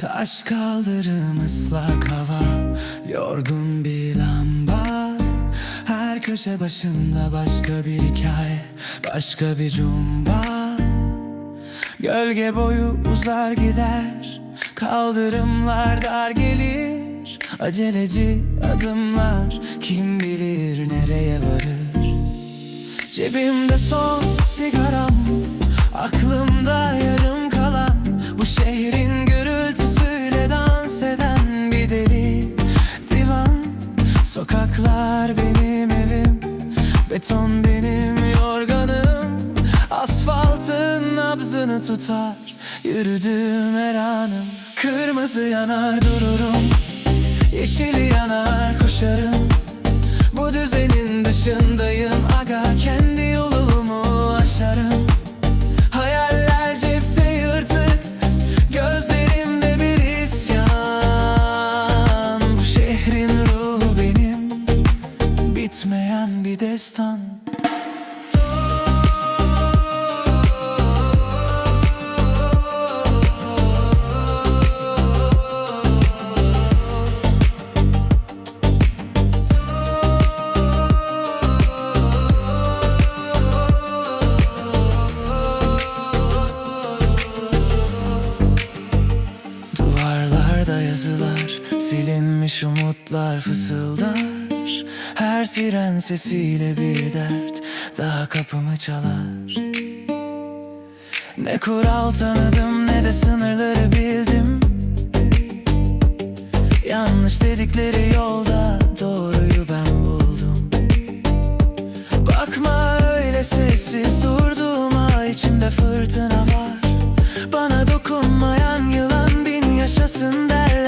Taş kaldırım ıslak hava Yorgun bir lamba. Her köşe başında başka bir hikaye Başka bir cumba. Gölge boyu uzar gider Kaldırımlar dar gelir. Aceleci adımlar Kim bilir nereye varır? Cebimde son sigaram Beton benim yorganım Asfaltın nabzını tutar. Yürüdüğüm her anım Kırmızı yanar dururum. Yeşili yanar koşarım destan Duvarlarda yazılar Silinmiş umutlar fısıldar Her siren sesiyle bir dert Daha kapımı çalar. Ne kural tanıdım ne de sınırları bildim. Yanlış dedikleri yolda Doğruyu ben buldum. Bakma öyle sessiz durduğuma içimde fırtına var. Bana dokunmayan yılan bin yaşasın derler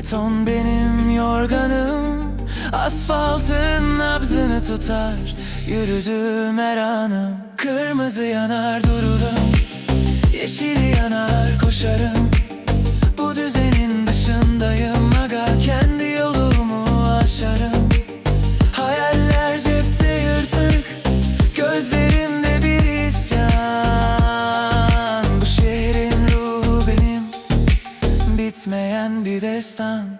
Beton benim yorganım Asfaltın nabzını tutar Yürüdüğüm her anım. Kırmızı yanar dururum Yeşil yanar koşarım destan